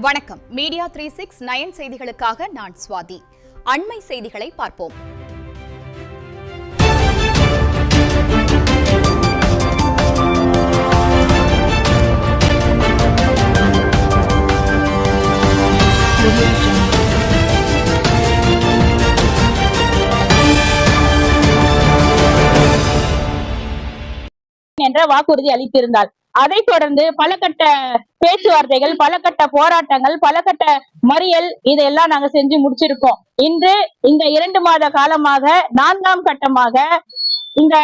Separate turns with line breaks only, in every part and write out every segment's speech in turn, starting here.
வணக்கம். Media three six nine செய்திகளுக்காக நான் சுவாதி. அண்மை செய்திகளை பார்ப்போம்.
என்ற வாக்குறுதி அளித்திருந்தார். அதைத் தொடர்ந்து பல கட்ட பேச்சுவார்த்தைகள் பல கட்ட போராட்டங்கள் பல கட்ட மறியல் இதையெல்லாம் நாங்க செஞ்சு முடிச்சிருக்கோம். இன்று இந்த இரண்டு மாத காலமாக நான்காம் கட்டமாக இந்த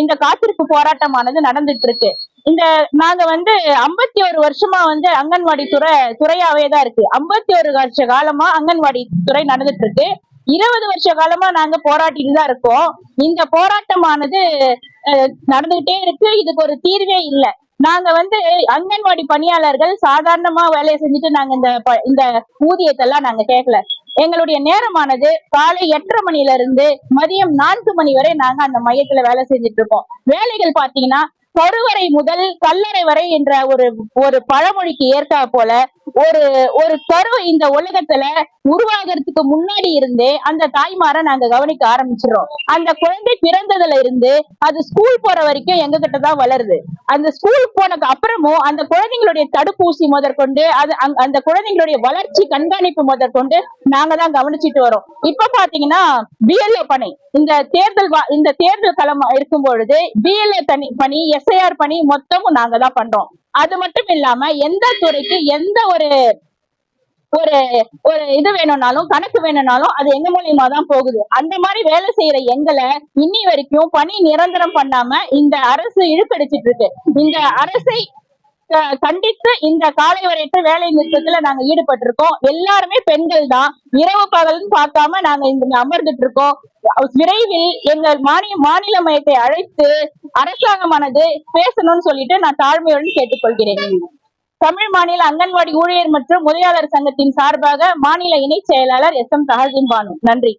இந்த காத்திருப்பு போராட்டமானது நடந்துட்டு இருக்கு இந்த நாங்க வந்து ஐம்பத்தி ஒரு வருஷமா வந்து அங்கன்வாடி துறை துறையாவே தான் இருக்கு. ஐம்பத்தி ஒரு வருஷ காலமா அங்கன்வாடி துறை நடந்துட்டு இருக்கு இருபது வருஷ காலமா நாங்க போராட்டிட்டு தான் இருக்கோம். இந்த போராட்டமானது நடந்துகிட்டே இருக்கு. இதுக்கு ஒரு தீர்வே இல்லை. நாங்க வந்து அங்கன்வாடி பணியாளர்கள் சாதாரணமா வேலையை செஞ்சுட்டு நாங்க இந்த ப- இந்த ஊதியத்தை எல்லாம் நாங்க கேட்கல எங்களுடைய நேரமானது காலை எட்டரை மணில இருந்து மதியம் நான்கு மணி வரை நாங்க அந்த மையத்துல வேலை செஞ்சுட்டு இருக்கோம். வேலைகள் பாத்தீங்கன்னா கருவறை முதல் கல்லறை வரை என்ற ஒரு ஒரு பழமொழிக்கு ஏற்கா போல ஒரு ஒரு கரு இந்த உலகத்துல உருவாகிறதுக்கு முன்னாடி இருந்தே அந்த தாய்மாரை நாங்க கவனிக்க ஆரம்பிச்சிடறோம். அந்த குழந்தை பிறந்ததுல இருந்து அது ஸ்கூல் போற வரைக்கும் எங்க கிட்ட தான் வளருது. அந்த ஸ்கூல் போனதுக்கு அப்புறமும் அந்த குழந்தைங்களுடைய தடுப்பூசி முதற்கொண்டு அது அங்க- அந்த குழந்தைங்களுடைய வளர்ச்சி கண்காணிப்பு முதற்கொண்டு நாங்க தான் கவனிச்சிட்டு வரோம். இப்ப பாத்தீங்கன்னா பிஎல்ஏ பணி. இந்த தேர்தல் வா- இந்த தேர்தல் களம் இருக்கும் பொழுது பிஎல்ஏ தனி பணி எஸ்ஐஆர் பணி மொத்தமும் நாங்க தான் பண்றோம். அது மட்டும் இல்லாம எந்த துறைக்கு எந்த ஒரு ஒரு ஒரு இது வேணும்னாலும் கணக்கு வேணும்னாலும் அது எங்க மூலியமா தான் போகுது. அந்த மாதிரி வேலை செய்யற எங்களை இன்னி வரைக்கும் பணி நிரந்தரம் பண்ணாம இந்த அரசு இழுக்கடிச்சிட்டு இருக்கு. இந்த அரசை கண்டித்து இந்த காலை வரையற்ற வேலை நிறுத்தத்துல நாங்க ஈடுபட்டிருக்கோம். எல்லாருமே பெண்கள் தான். இரவு பகல்னு பார்க்காம நாங்க இங்க அமர்ந்துட்டு இருக்கோம். விரைவில் எங்கள் மாநில மாநில மையத்தை அழைத்து அரசாங்கமானது பேசணும்னு சொல்லிட்டு நான் தாழ்மையுடன் கேட்டுக்கொள்கிறேன். தமிழ் மாநில அங்கன்வாடி ஊழியர் மற்றும் உதவியாளர் சங்கத்தின் சார்பாக மாநில இணைச் செயலாளர் எஸ் எம் தஹசின் பானு. நன்றி.